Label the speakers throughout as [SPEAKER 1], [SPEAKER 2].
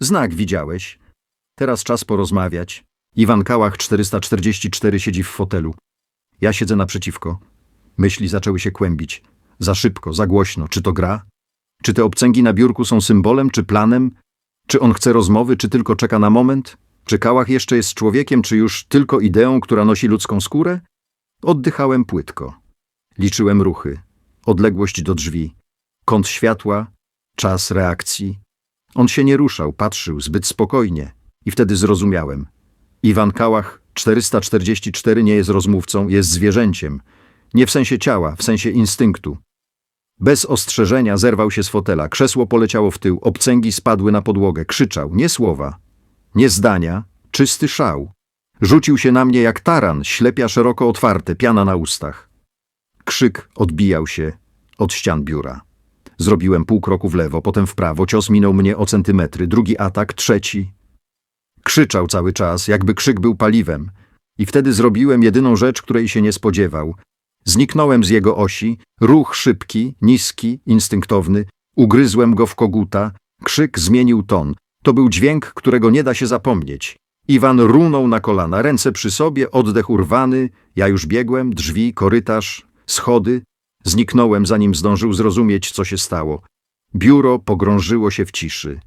[SPEAKER 1] Znak widziałeś. Teraz czas porozmawiać. Iwan Kałach 444 siedzi w fotelu. Ja siedzę naprzeciwko. Myśli zaczęły się kłębić. Za szybko, za głośno. Czy to gra? Czy te obcęgi na biurku są symbolem, czy planem? Czy on chce rozmowy, czy tylko czeka na moment? Czy Kałach jeszcze jest człowiekiem, czy już tylko ideą, która nosi ludzką skórę? Oddychałem płytko. Liczyłem ruchy. Odległość do drzwi. Kąt światła. Czas reakcji. On się nie ruszał, patrzył zbyt spokojnie. I wtedy zrozumiałem. Iwan Kałach 444 nie jest rozmówcą, jest zwierzęciem. Nie w sensie ciała, w sensie instynktu. Bez ostrzeżenia zerwał się z fotela, krzesło poleciało w tył, obcęgi spadły na podłogę, krzyczał, nie słowa, nie zdania, czysty szał. Rzucił się na mnie jak taran, ślepia szeroko otwarte, piana na ustach. Krzyk odbijał się od ścian biura. Zrobiłem pół kroku w lewo, potem w prawo, cios minął mnie o centymetry, drugi atak, trzeci. Krzyczał cały czas, jakby krzyk był paliwem. I wtedy zrobiłem jedyną rzecz, której się nie spodziewał. Zniknąłem z jego osi, ruch szybki, niski, instynktowny, ugryzłem go w koguta, krzyk zmienił ton. To był dźwięk, którego nie da się zapomnieć. Iwan runął na kolana, ręce przy sobie, oddech urwany, ja już biegłem, drzwi, korytarz, schody. Zniknąłem, zanim zdążył zrozumieć, co się stało. Biuro pogrążyło się w ciszy.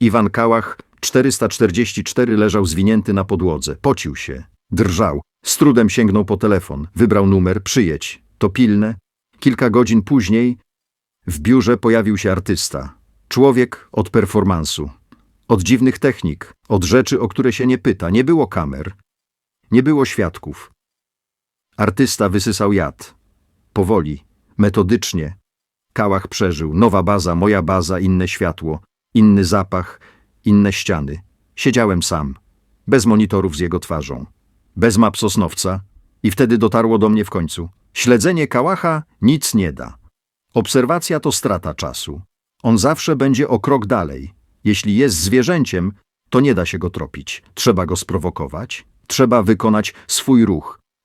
[SPEAKER 1] Iwan Kałach 444 leżał zwinięty na podłodze, pocił się, drżał. Z trudem sięgnął po telefon, wybrał numer, przyjedź. To pilne. Kilka godzin później w biurze pojawił się artysta. Człowiek od performansu. Od dziwnych technik, od rzeczy, o które się nie pyta. Nie było kamer. Nie było świadków. Artysta wysysał jad. Powoli, metodycznie. Kałach przeżył. Nowa baza, moja baza, inne światło, inny zapach, inne ściany. Siedziałem sam, bez monitorów z jego twarzą, bez map Sosnowca i wtedy dotarło do mnie w końcu. Śledzenie Kałacha nic nie da. Obserwacja to strata czasu. On zawsze będzie o krok dalej. Jeśli jest zwierzęciem, to nie da się go tropić. Trzeba go sprowokować, trzeba wykonać swój ruch,